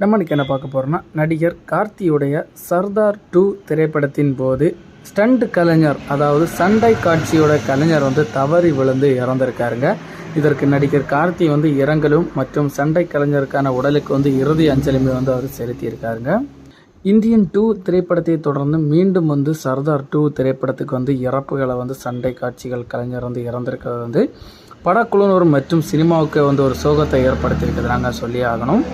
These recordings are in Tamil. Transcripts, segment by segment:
நம்ம இன்றைக்கி என்ன பார்க்க போகிறோம்னா நடிகர் கார்த்தியுடைய சர்தார் டூ திரைப்படத்தின் போது ஸ்டண்ட் கலைஞர் அதாவது சண்டை காட்சியோட கலைஞர் வந்து தவறி விழுந்து இறந்திருக்காருங்க. இதற்கு நடிகர் கார்த்தி வந்து இரங்கலும் மற்றும் சண்டை கலைஞருக்கான உடலுக்கு வந்து இறுதி அஞ்சலியுமே வந்து அவர் செலுத்தியிருக்காருங்க. இந்தியன் டூ திரைப்படத்தை தொடர்ந்து மீண்டும் வந்து சர்தார் டூ திரைப்படத்துக்கு வந்து இறப்புகளை வந்து சண்டை காட்சிகள் கலைஞர் வந்து இறந்திருக்கிறது வந்து படக்குழுவினர் மற்றும் சினிமாவுக்கு வந்து ஒரு சோகத்தை ஏற்படுத்தியிருக்கிறது நாங்கள் சொல்லி ஆகணும்.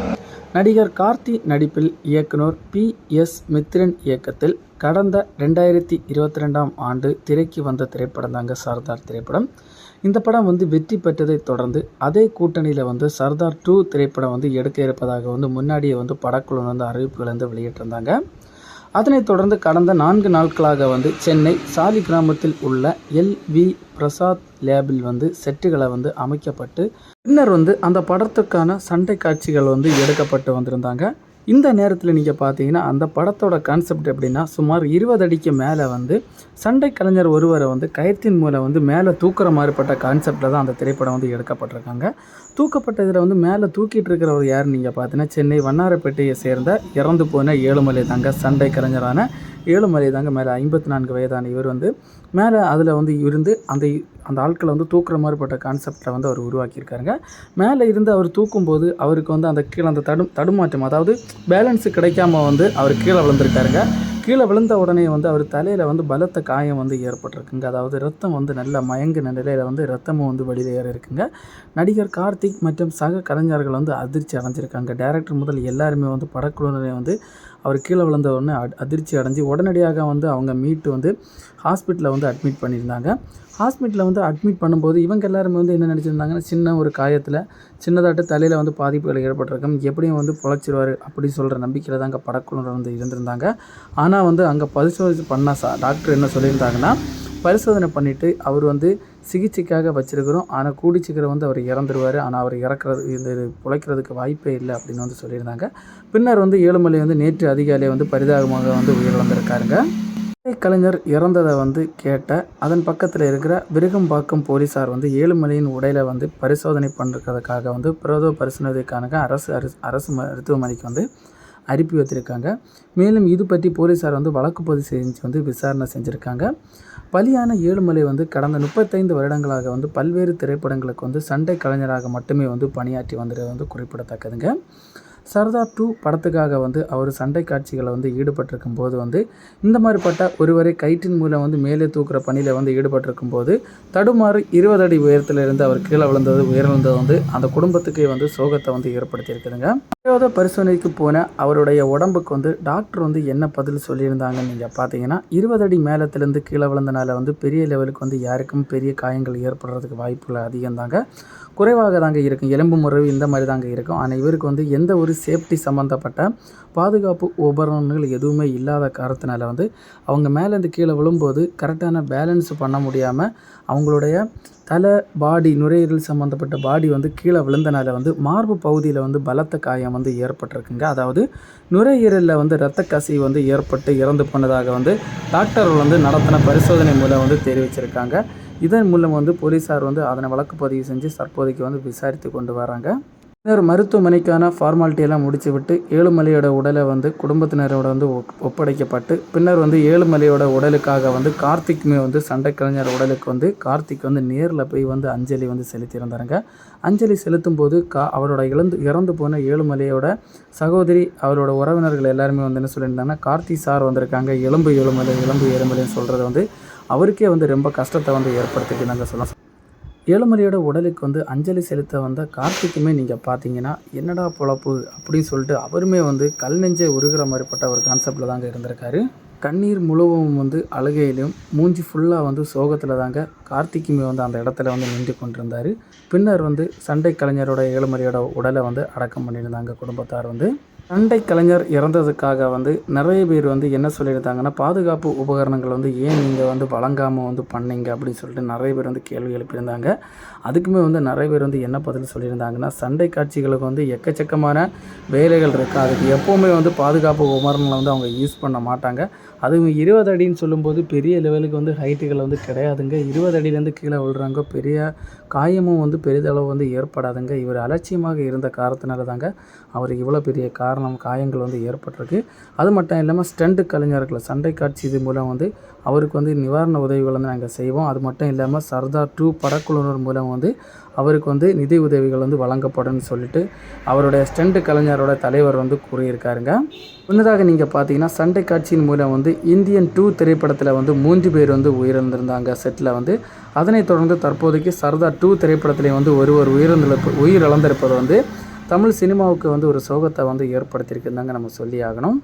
நடிகர் கார்த்தி நடிப்பில் இயக்குனர் பி எஸ் மித்ரன் இயக்கத்தில் கடந்த ரெண்டாயிரத்தி இருபத்தி ரெண்டாம் ஆண்டு திரைக்கு வந்த திரைப்படம் தாங்க சர்தார் திரைப்படம். இந்த படம் வந்து வெற்றி பெற்றதை தொடர்ந்து அதே கூட்டணியில் வந்து சர்தார் டூ திரைப்படம் வந்து எடுக்க இருப்பதாக வந்து முன்னாடியே வந்து படக்குழு வந்து அறிவிப்புகள் வந்து வெளியிட்டிருந்தாங்க. அதனைத் தொடர்ந்து கடந்த நான்கு நாட்களாக வந்து சென்னை சாலி கிராமத்தில் உள்ள எல் வி பிரசாத் லேபில் வந்து செட்டுகளை வந்து அமைக்கப்பட்டு பின்னர் வந்து அந்த படத்துக்கான சண்டை காட்சிகள் வந்து எடுக்கப்பட்டு வந்திருந்தாங்க. இந்த நேரத்தில் நீங்கள் பார்த்தீங்கன்னா அந்த படத்தோட கான்செப்ட் எப்படின்னா சுமார் இருபது அடிக்கு மேலே வந்து சண்டை கலைஞர் ஒருவரை வந்து கயத்தின் மூலம் வந்து மேலே தூக்குற மாதிரிப்பட்ட கான்செப்டில் தான் அந்த திரைப்படம் வந்து எடுக்கப்பட்டிருக்காங்க. தூக்கப்பட்ட இதில் வந்து மேலே தூக்கிட்டு இருக்கிறவர் யார் நீங்கள் பார்த்தீங்கன்னா சென்னை வண்ணாரப்பேட்டையை சேர்ந்த இறந்து போன ஏழுமலை தாங்க சண்டை கலைஞரான ஏழுமலை தாங்க மேலே ஐம்பத்தி நான்கு வயதான இவர் வந்து மேலே அதில் வந்து இருந்து அந்த அந்த ஆட்களை வந்து தூக்குற மாதிரிப்பட்ட கான்செப்டை வந்து அவர் உருவாக்கியிருக்காருங்க. மேலே இருந்து அவர் தூக்கும்போது அவருக்கு வந்து அந்த கீழே அந்த தடு தடுமாற்றம் அதாவது பேலன்ஸு கிடைக்காம வந்து அவர் கீழே விழுந்திருக்காருங்க. கீழே விழுந்த உடனே வந்து அவர் தலையில் வந்து பலத்த காயம் வந்து ஏற்பட்டிருக்குங்க. அதாவது ரத்தம் வந்து நல்ல மயங்கின நிலையில் வந்து ரத்தமும் வந்து வெளியில் ஏற இருக்குங்க. நடிகர் கார்த்திக் மற்றும் சக கலைஞர்கள் வந்து அதிர்ச்சி அடைஞ்சிருக்காங்க. டேரக்டர் முதல் எல்லாருமே வந்து படக்குழுவினரை வந்து அவர் கீழே விழுந்த உடனே அதிர்ச்சி அடைஞ்சு உடனடியாக வந்து அவங்க மீட்டு வந்து ஹாஸ்பிட்டலில் வந்து அட்மிட் பண்ணியிருந்தாங்க. ஹாஸ்பிட்டலில் வந்து அட்மிட் பண்ணும்போது இவங்க எல்லாருமே வந்து என்ன நினச்சிருந்தாங்கன்னா சின்ன ஒரு காயத்தில் சின்னதாட்டு தலையில் வந்து பாதிப்புகள் ஏற்பட்டிருக்கும் எப்படியும் வந்து பொழைச்சிருவார் அப்படி சொல்கிற நம்பிக்கையில் தான் அங்கே படக்குழுவினர் வந்து இருந்திருந்தாங்க. ஆனால் வந்து அங்கே பரிசோதனை பண்ண சா டாக்டர் என்ன சொல்லியிருந்தாங்கன்னா பரிசோதனை பண்ணிவிட்டு அவர் வந்து சிகிச்சைக்காக வச்சிருக்கிறோம். ஆனால் கூடி சீக்கிரம் வந்து அவர் இறந்துருவார். ஆனால் அவர் இறக்குறது இந்த இது பிழைக்கிறதுக்கு வாய்ப்பே இல்லை அப்படின்னு வந்து சொல்லியிருந்தாங்க. பின்னர் வந்து ஏழுமலை வந்து நேற்று அதிகாலை வந்து பரிதாபமாக வந்து உயிரிழந்திருக்காருங்க. கலைஞர் இறந்ததை வந்து கேட்ட அதன் பக்கத்தில் இருக்கிற விருகம்பாக்கம் போலீஸார் வந்து ஏழுமலையின் உடையில வந்து பரிசோதனை பண்ணுறதுக்காக வந்து பிரதோ பரிசோதனைக்கான அரசு அரசு அரசு மருத்துவமனைக்கு வந்து அனுப்பி வைத்திருக்காங்க. மேலும் இது பற்றி போலீஸார் வந்து வழக்கு பதிவு செஞ்சு வந்து விசாரணை செஞ்சுருக்காங்க. பலியான ஏழுமலை வந்து கடந்த முப்பத்தைந்து வருடங்களாக வந்து பல்வேறு திரைப்படங்களுக்கு வந்து சண்டை கலைஞராக மட்டுமே வந்து பணியாற்றி வந்தது வந்து குறிப்பிடத்தக்கதுங்க. சர்தார் டூ படத்துக்காக வந்து அவர் சண்டை காட்சிகளை வந்து ஈடுபட்டிருக்கும் போது வந்து இந்த மாதிரிப்பட்ட ஒருவரை கயிற்றின் மூலம் வந்து மேலே தூக்குற பணியில் வந்து ஈடுபட்டிருக்கும் போது தடுமாறு இருபது அடி உயரத்தில் இருந்து அவர் கீழே விழுந்தது உயர்ந்தது வந்து அந்த குடும்பத்துக்கே வந்து சோகத்தை வந்து ஏற்படுத்தியிருக்குதுங்க. விரோத பரிசோதனைக்கு போன அவருடைய உடம்புக்கு வந்து டாக்டர் வந்து என்ன பதில் சொல்லியிருந்தாங்கன்னு நீங்கள் பார்த்தீங்கன்னா இருபது அடி மேலத்திலேருந்து கீழே விழுந்தனால வந்து பெரிய லெவலுக்கு வந்து யாருக்கும் பெரிய காயங்கள் ஏற்படுறதுக்கு வாய்ப்புகள் அதிகம் தாங்க குறைவாக தாங்க இருக்கும் எலும்பு முறிவு இந்த மாதிரி தாங்க இருக்கும். ஆனால் இவருக்கு வந்து எந்த ஒரு சேஃப்டி சம்மந்தப்பட்ட பாதுகாப்பு உபகரணங்கள் எதுவுமே இல்லாத காரணத்தினால வந்து அவங்க மேலேருந்து கீழே விழும்போது கரெக்டான பேலன்ஸ் பண்ண முடியாமல் அவங்களுடைய தலை பாடி நுரையீரல் சம்மந்தப்பட்ட பாடி வந்து கீழே விழுந்தனால வந்து மார்பு பகுதியில் வந்து பலத்த காயம் வந்து ஏற்பட்டிருக்குங்க. அதாவது நுரையீரலில் வந்து இரத்த கசிவு வந்து ஏற்பட்டு இறந்து போனதாக வந்து டாக்டர்கள் வந்து நடத்தின பரிசோதனை மூலம் வந்து தெரிவிச்சிருக்காங்க. இதன் மூலம் வந்து போலீஸார் வந்து அதனை வழக்கு பதிவு செஞ்சு தற்போதைக்கு வந்து விசாரித்து கொண்டு வராங்க. பின்னர் மருத்துவமனைக்கான ஃபார்மாலிட்டியெல்லாம் முடித்து விட்டு ஏழுமலையோட உடலை வந்து குடும்பத்தினரோட வந்து ஒப்படைக்கப்பட்டு பின்னர் வந்து ஏழுமலையோட உடலுக்காக வந்து கார்த்திக்குமே வந்து சண்டை கலைஞர் உடலுக்கு வந்து கார்த்திக் வந்து நேரில் போய் வந்து அஞ்சலி வந்து செலுத்தியிருந்தாருங்க. அஞ்சலி செலுத்தும் போது கா அவரோட இழந்து இறந்து போன ஏழுமலையோட சகோதரி அவரோட உறவினர்கள் எல்லாருமே வந்து என்ன சொல்லியிருந்தாங்கன்னா கார்த்தி சார் வந்திருக்காங்க எலும்பு ஏழுமலை எலும்பு ஏழுமலைன்னு சொல்கிறது வந்து அவருக்கே வந்து ரொம்ப கஷ்டத்தை வந்து ஏற்படுத்திட்டு நாங்கள் சொல்லலாம். ஏழுமலையோட உடலுக்கு வந்து அஞ்சலி செலுத்த வந்த கார்த்திக்குமே நீங்கள் பார்த்தீங்கன்னா என்னடா பொழப்பு? அப்படின்னு சொல்லிட்டு அவருமே வந்து கல் நெஞ்சை உருகிற மாதிரிப்பட்ட ஒரு கான்செப்டில் தாங்க இருந்திருக்காரு. கண்ணீர் முழுவதும் வந்து அழுகையிலும் மூஞ்சி ஃபுல்லாக வந்து சோகத்தில் தாங்க கார்த்திக்குமே வந்து அந்த இடத்துல வந்து நின்று கொண்டிருந்தார். பின்னர் வந்து சண்டை கலைஞரோட ஏழுமலையோட உடலை வந்து அடக்கம் பண்ணியிருந்தாங்க குடும்பத்தார் வந்து. சண்டை கலைஞர் இறந்ததுக்காக வந்து நிறைய பேர் வந்து என்ன சொல்லியிருந்தாங்கன்னா பாதுகாப்பு உபகரணங்கள் வந்து ஏன் நீங்கள் வந்து வழங்காமல் வந்து பண்ணீங்க அப்படின்னு சொல்லிட்டு நிறைய பேர் வந்து கேள்வி எழுப்பியிருந்தாங்க. அதுக்குமே வந்து நிறைய பேர் வந்து என்ன பதில் சொல்லியிருந்தாங்கன்னா சண்டை காட்சிகளுக்கு வந்து எக்கச்சக்கமான வேலைகள் இருக்குது அதுக்கு எப்போவுமே வந்து பாதுகாப்பு உபகரணங்களை வந்து அவங்க யூஸ் பண்ண மாட்டாங்க. அதுவும் இருபது அடின்னு சொல்லும்போது பெரிய லெவலுக்கு வந்து ஹைட்டுகள் வந்து கிடையாதுங்க. இருபது அடியிலேருந்து கீழே விழுறாங்க பெரிய காயமும் வந்து பெரிதளவு வந்து ஏற்படாதுங்க. இவர் அலட்சியமாக இருந்த காரணத்தினால தாங்க அவர் இவ்வளோ பெரிய காரணம் காயங்கள் வந்து ஏற்பட்டிருக்கு. அது மட்டும் இல்லாமல் ஸ்டண்ட் கலைஞர்களை சண்டை காட்சி இது மூலம் வந்து அவருக்கு வந்து நிவாரண உதவிகள் வந்து நாங்கள் செய்வோம். அது மட்டும் இல்லாமல் சர்தார் டூ படக்குழுவினர் மூலம் வந்து அவருக்கு வந்து நிதி உதவிகள் வந்து வழங்கப்படும்னு சொல்லிட்டு அவருடைய ஸ்டண்ட் கலைஞரோட தலைவர் வந்து கூறியிருக்காருங்க. முன்னதாக நீங்கள் பார்த்தீங்கன்னா சண்டை காட்சியின் மூலம் வந்து இந்தியன் டூ திரைப்படத்தில் வந்து மூன்று பேர் வந்து உயிரிழந்திருந்தாங்க. செட்டில் வந்து. அதனைத் தொடர்ந்து தற்போதைக்கு சர்தார் டூ திரைப்படத்திலே வந்து ஒருவர் உயிரிழந்திருப்ப உயிரிழந்திருப்பது வந்து தமிழ் சினிமாவுக்கு வந்து ஒரு சோகத்தை வந்து ஏற்படுத்தியிருக்குன்னு தாங்க நம்ம சொல்லி ஆகணும்